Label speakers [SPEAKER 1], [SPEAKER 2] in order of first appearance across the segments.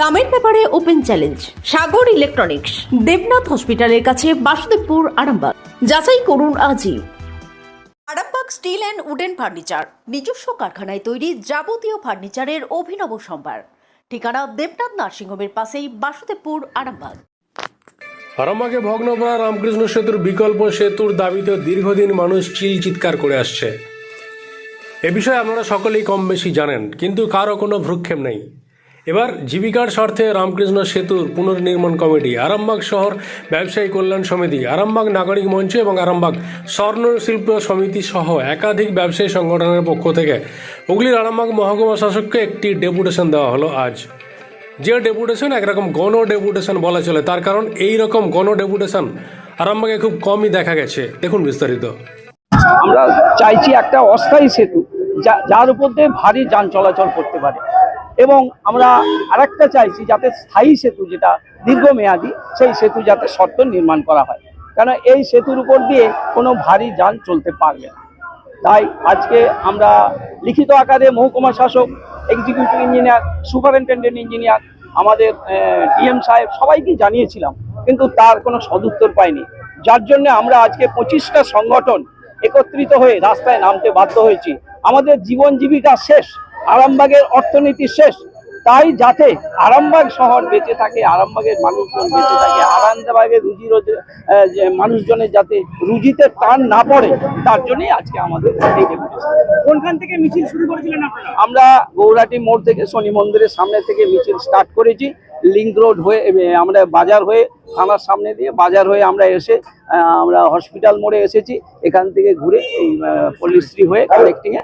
[SPEAKER 1] দামের ব্যাপারে open challenge, Sagar electronics, Debnath হসপিটালের কাছে বাসুদেবপুর, আরামবাগ। যাচাই করুন আজই। Arambagh steel and wooden furniture, নিজস্ব কারখানায় তৈরি যাবতীয় ফার্নিচারের অভিনব সম্ভার। ঠিকানা দেবনাথ নার্সিংহোমের পাশেই বাসুদেবপুর, আরামবাগ।
[SPEAKER 2] আরামবাগে ভগ্নপাড়া রামকৃষ্ণ সেতুর বিকল্প সেতুর দাবিতে দীর্ঘদিন মানুষ চিল চিৎকার করে আসছে। এ বিষয়ে আপনারা সকলেই কম বেশি জানেন, কিন্তু কারও কোনো ভ্রুক্ষেপ নেই। এবার জীবিকার স্বার্থে রামকৃষ্ণ সেতুর পুনর্নির্মাণ কমিটি, আরামবাগ শহর ব্যবসায়ী কল্যাণ সমিতি, আরামবাগ নাগরিক মঞ্চ এবং আরামবাগ স্বর্ণ শিল্প সমিতি সহ একাধিক ব্যবসায়ী সংগঠনের পক্ষ থেকে হুগলির আরামবাগ মহকুমা শাসককে একটি ডেপুটেশন দেওয়া হলো আজ। যে ডেপুটেশন একরকম গণ ডেপুটেশন বলা চলে, তার কারণ এই রকম গণ ডেপুটেশন আরামবাগে খুব কমই দেখা গেছে। দেখুন বিস্তারিত।
[SPEAKER 3] আমরা চাইছি একটা অস্থায়ী সেতু যার উপর দিয়ে ভারী যান চলাচল করতে পারে। এবং আমরা আরেকটা চাইছি যাতে স্থায়ী সেতু যেটা দীর্ঘমেয়াদী, সেই সেতু যাতে শর্ত নির্মাণ করা হয়। কেন এই সেতুর উপর দিয়ে কোনো ভারী যান চলতে পারবে না। তাই আজকে আমরা লিখিত আকারে মহকুমা শাসক এক্সিকিউটিভ ইঞ্জিনিয়ার সুপারিনটেন্ডেন্ট ইঞ্জিনিয়ার আমাদের ডিএম সাহেব সবাইকে জানিয়েছিলাম, কিন্তু তার কোনো সদুত্তর পাইনি। যার জন্য আমরা আজকে পঁচিশটা সংগঠন একত্রিত হয়ে রাস্তায় নামতে বাধ্য হয়েছি। আমাদের জীবন জীবিকা শেষ। আরামবাগের অর্থনীতি শেষ। তাই যাতে আরামবাগ শহর বেঁচে থাকে আরামবাগের মানুষজন বেঁচে থাকে আরামবাগের রুজি রোজ যে মানুষজনের যাতে রুজিতে টান না পড়ে তার জন্যই আজকে আমাদের এই
[SPEAKER 4] কোনখান থেকে মিছিল শুরু করেছিলেন
[SPEAKER 3] আমরা গৌরাটি মোড় থেকে শনি মন্দিরের সামনে থেকে মিছিল স্টার্ট করেছি। লিঙ্ক রোড হয়ে আমরা বাজার হয়ে থানার সামনে দিয়ে বাজার হয়ে আমরা এসে আমরা হসপিটাল মোড়ে এসেছি। এখান থেকে ঘুরে এই পল্লীশ্রী হয়ে কালেক্টিং এ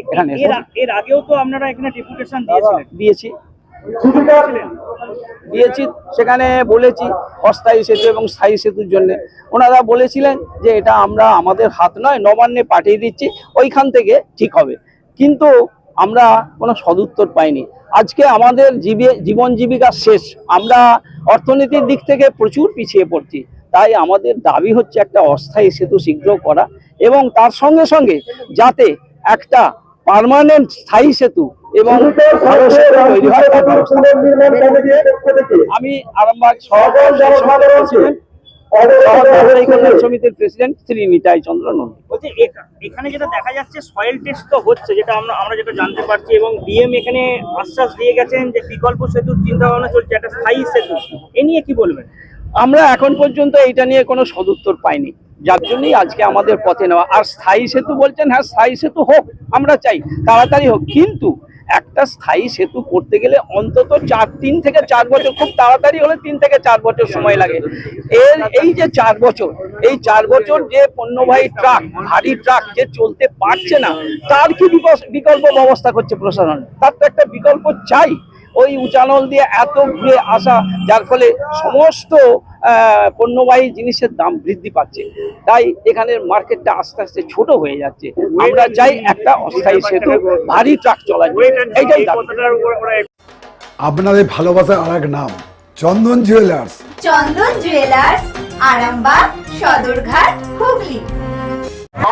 [SPEAKER 3] এখানে
[SPEAKER 4] এর আগেও তো আপনারা এখানে ডেপুটেশন
[SPEAKER 3] দিয়েছি। দিয়েছি সেখানে বলেছি অস্থায়ী সেতু এবং স্থায়ী সেতুর জন্য। ওনারা বলেছিলেন যে এটা আমরা আমাদের হাত নয় নবান্নে পাঠিয়ে দিচ্ছি ওইখান থেকে ঠিক হবে। কিন্তু আমরা কোনো সদুত্তর পাইনি। আজকে আমাদের জীবে- জীবন জীবিকা শেষ। আমরা অর্থনীতির দিক থেকে প্রচুর পিছিয়ে পড়ছি। তাই আমাদের দাবি হচ্ছে একটা অস্থায়ী সেতু শীঘ্র করা এবং তার সঙ্গে সঙ্গে যাতে একটা পার্মানেন্ট স্থায়ী সেতু এবং। আমি আরামবাগ শহর সমিতির প্রেসিডেন্ট শ্রী নিতাই চন্দ্র নন্দী।
[SPEAKER 4] বলছি এখানে যেটা দেখা যাচ্ছে সয়েল টেস্ট তো হচ্ছে যেটা আমরা আমরা যেটা জানতে পারছি এবং ডিএম এখানে আশ্বাস দিয়ে গেছেন যে বিকল্প সেতুর চিন্তা ভাবনা চলছে একটা স্থায়ী সেতু। এ নিয়ে কি বলবেন?
[SPEAKER 3] আমরা এখন পর্যন্ত এটা নিয়ে কোনো সদুত্তর পাইনি। যার জন্যই আজকে আমাদের পথে নেওয়া। আর স্থায়ী সেতু বলছেন হ্যাঁ স্থায়ী সেতু হোক আমরা চাই তাড়াতাড়ি হোক। কিন্তু একটা স্থায়ী সেতু করতে গেলে অন্তত চার, তিন থেকে চার বছর, খুব তাড়াতাড়ি হলে তিন থেকে চার বছর সময় লাগে। এর এই যে চার বছর, এই চার বছর যে পণ্যবাহী ট্রাক, ভারী ট্রাক যে চলতে পারছে না, তার কি বিকল্প ব্যবস্থা করছে প্রশাসন? তার তো একটা বিকল্প চাই। ওই উচানল দিয়ে এত ঘুরে আসা, যার ফলে সমস্ত পণ্যবাহী জিনিসের দাম বৃদ্ধি পাচ্ছে। তাই এখানের মার্কেটটা আস্তে আস্তে ছোট হয়ে যাচ্ছে। আমরা চাই একটা অস্থায়ী সেতু ভারী ট্রাক চলার। এইটাই
[SPEAKER 5] আপনাদের ভালোবাসার আর এক নাম চন্দন জুয়েলার্স।
[SPEAKER 6] চন্দন জুয়েলার্স আরামবাগ সদরঘাট হুগলি।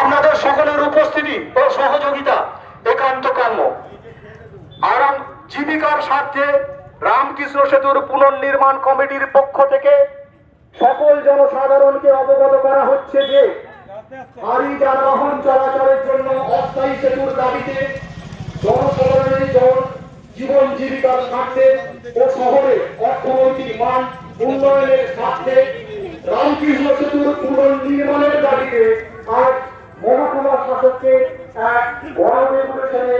[SPEAKER 7] আপনাদের সকলের উপস্থিতি ও সহযোগিতা একান্ত কাম্য। আরাম জীবিকার স্বার্থে রামকৃষ্ণ সেতুর পুনর্নির্মাণ কমিটির পক্ষ থেকে জনসাধারণকে অবগত করা হচ্ছে যে ভারী যানবাহন চলাচলের জন্য অস্থায়ী সেতুর দাবিতে জনসাধারণের জন জীবন জীবিকার স্বার্থে ও শহরে অর্থনৈতিক মান উন্নয়নের স্বার্থে রামকৃষ্ণ সেতুর পুনর্নির্মাণের দাবিতে আজ মহকুমা শাসককে এক মাধ্যমে।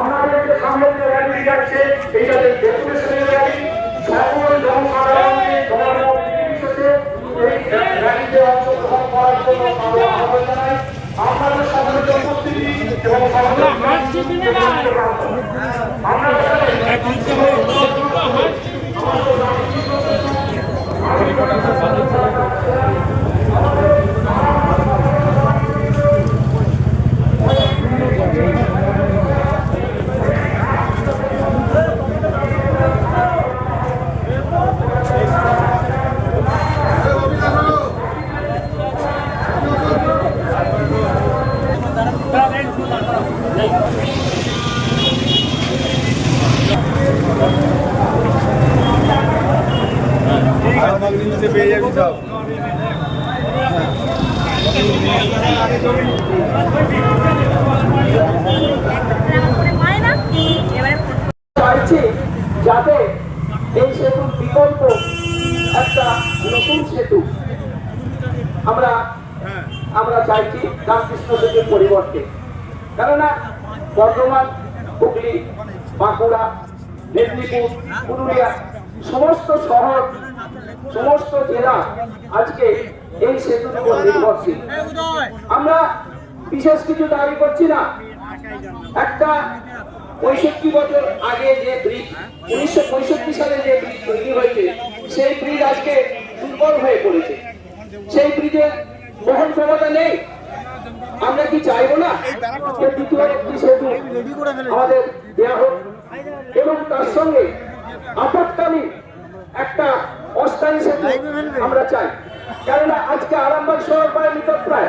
[SPEAKER 7] আমাদের সামনে র্যালি যাচ্ছে এইটা ডেপুটেশনের র্যালি সকল জনসাধারণকে জনমত নির্বিশেষে এই র্যালিতে অংশগ্রহণ করার জন্য আমরা যাতে এই সেতুর বিকল্প একটা নতুন সেতু আমরা আমরা চাইছি রামকৃষ্ণ পরিবর্তে। কেননা বর্ধমান, হুগলি, বাঁকুড়া, মেদিনীপুর, পুরুলিয়া সমস্ত শহর, সমস্ত জেলা আজকে এই সেতুর উপর নির্ভরশীল। আমরা বিশেষ কিছু দাবি করছি না। একটা পঁয়ষট্টি বছর আগে যে ব্রিজ, উনিশশো পঁয়ষট্টি সালে যে ব্রিজ তৈরি হয়েছে, সেই ব্রিজ আজকে দুর্বল হয়ে পড়েছে। সেই ব্রিজের বহন ক্ষমতা নেই। আমরা কি চাইব না আমাদের দেওয়া হোক? এবং তার সঙ্গে আপাতকালীন একটা অস্থায়ী সেতু আমরা চাই। কেননা আজকে আরামবাগ শহর প্রায় প্রায়